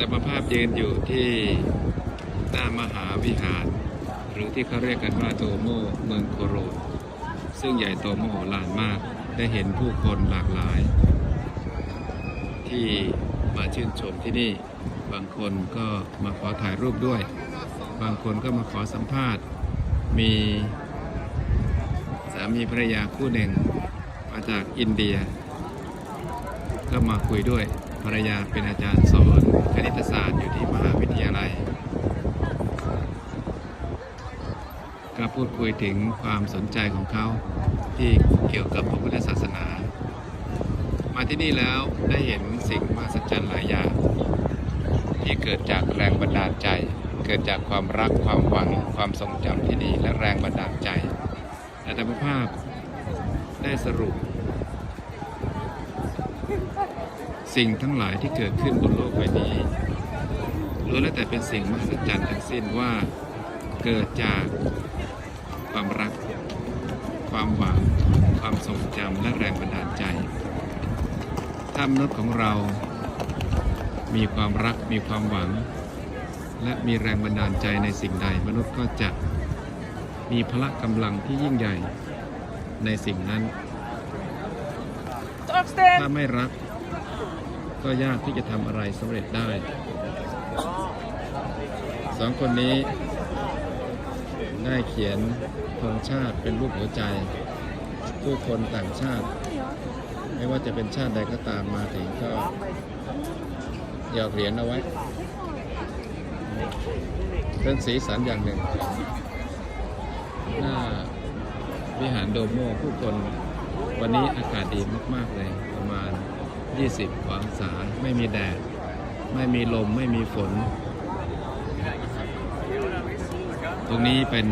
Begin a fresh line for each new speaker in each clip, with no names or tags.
ตมภาพยืนอยู่ที่หน้ามหาวิหาร หรือที่เขาเรียกกันว่าโดโมเมืองโคโรนซึ่งใหญ่โตมโหฬารมากได้เห็นผู้คนหลากหลาย ที่มาชื่นชมที่นี่ บางคนก็มาขอถ่ายรูปด้วย บางคนก็มาขอสัมภาษณ์ มีสามีภรรยาคู่หนึ่งมาจากอินเดีย ก็มาคุยด้วย ภรรยาเป็นอาจารย์สอนคณิตศาสตร์อยู่ที่มหาวิทยาลัย ก็พูดคุยถึงความสนใจของเขาที่เกี่ยวกับพระพุทธศาสนา มาที่นี่แล้วได้เห็นสิ่งมหัศจรรย์หลายอย่าง ที่เกิดจากแรงบันดาลใจ เกิดจากความรักความหวังความทรงจำที่ดีและแรงบันดาลใจอาตมาภาพได้สรุป สิ่งทั้งหลายที่เกิดขึ้นบนโลกใบนี้ล้วนแล้วแต่เป็นสิ่งมหัศจรรย์ทั้งสิ้นว่าเกิดจากความรัก ความหวัง ความทรงจำและแรงบันดาลใจ ถ้ามนุษย์ของเรา มีความรัก มีความหวัง และมีแรงบันดาลใจในสิ่งใด มนุษย์ก็จะมีพละกำลังที่ยิ่งใหญ่ในสิ่งนั้น ถ้าไม่รัก ก็ยากที่จะทำอะไรสำเร็จได้ สองคนนี้ ได้เขียนธงชาติเป็นรูปหัวใจ ผู้คนต่างชาติ ไม่ว่าจะเป็นชาติใดก็ตามมาถึงก็หยอดเหรียญเอาไว้ เป็นสีสันอย่างหนึ่งหน้าวิหารโดโมผู้คน วันนี้อากาศดีมาก ๆ เลย ประมาณ 20องศาไม่มีแดด ไม่มีลม ไม่มีฝน ตรงนี้เป็น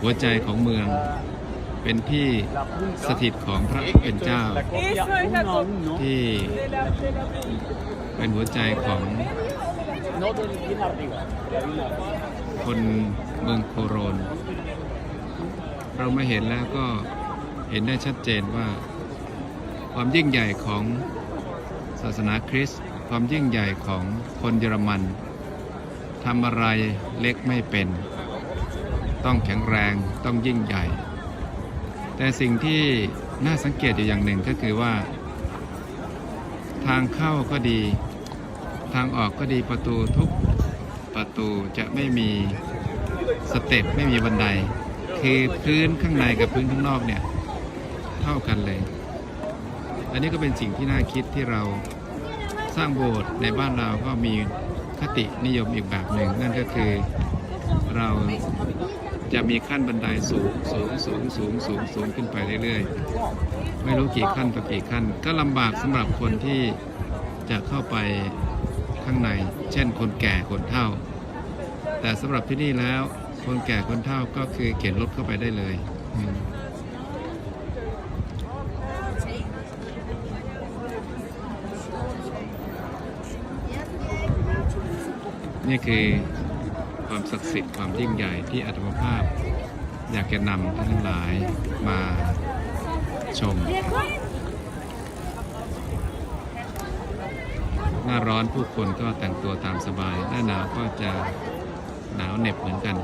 หัวใจของเมือง เป็นที่สถิตของพระเป็นเจ้า ที่เป็นหัวใจของคนเมืองโคโรน เรามาเห็นแล้วก็ เห็นได้ชัดเจนว่า ความยิ่งใหญ่ของศาสนาคริสต์ความยิ่งใหญ่ของคนเยอรมันทำอะไรเล็กไม่เป็น ต้องแข็งแรงต้องยิ่งใหญ่ แต่สิ่งที่น่าสังเกตอยู่อย่างหนึ่งก็คือว่า ทางเข้าก็ดี ทางออกก็ดีประตูทุกประตูจะไม่มีสเต็ปไม่มีบันได คือพื้นข้างในกับพื้นข้างนอกเนี่ย เท่ากันเลย อันนี้ก็เป็นสิ่งที่น่าคิดที่เราสร้างโบสถ์ในบ้านเราก็มีคตินิยมอีกแบบหนึ่งนั่นก็คือเราจะมีขั้นบันไดสูงสูงสูงสูงสูงสูงขึ้นไปเรื่อยๆ ไม่รู้กี่ขั้นต่อกี่ขั้น ก็ลำบากสำหรับคนที่จะเข้าไปข้างใน เช่นคนแก่คนเฒ่า แต่สำหรับที่นี่แล้วคนแก่คนเฒ่าก็คือเข็นรถเข้าไปได้เลย นี่คือความศักดิ์สิทธิ์ความยิ่งใหญ่ที่อาตมาภาพ อยากจะนำท่านทั้งหลายมาชม หน้าร้อนผู้คนก็แต่งตัวตามสบาย หน้าหนาวก็จะหนาวเหน็บเหมือนกัน